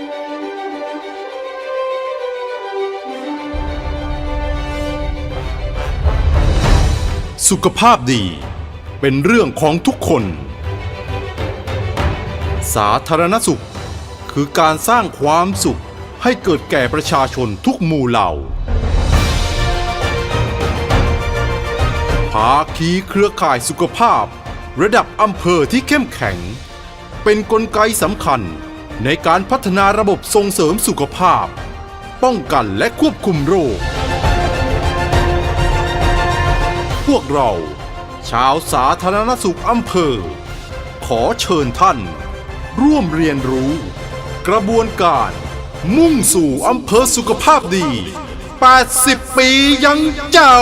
สุขภาพดีเป็นเรื่องของทุกคน สาธารณสุข คือการสร้างความสุขให้เกิดแก่ประชาชนทุกหมู่เหล่า ภาคีเครือข่ายสุขภาพ ระดับอำเภอที่เข้มแข็ง เป็นนกลไกสำคัญ ในการพัฒนาระบบส่งเสริมสุขภาพ ป้องกันและควบคุมโรค พวกเรา ชาวสาธารณสุขอำเภอ ขอเชิญท่าน ร่วมเรียนรู้ กระบวนการ มุ่งสู่อำเภอสุขภาพดี 80 ปียังเจ้า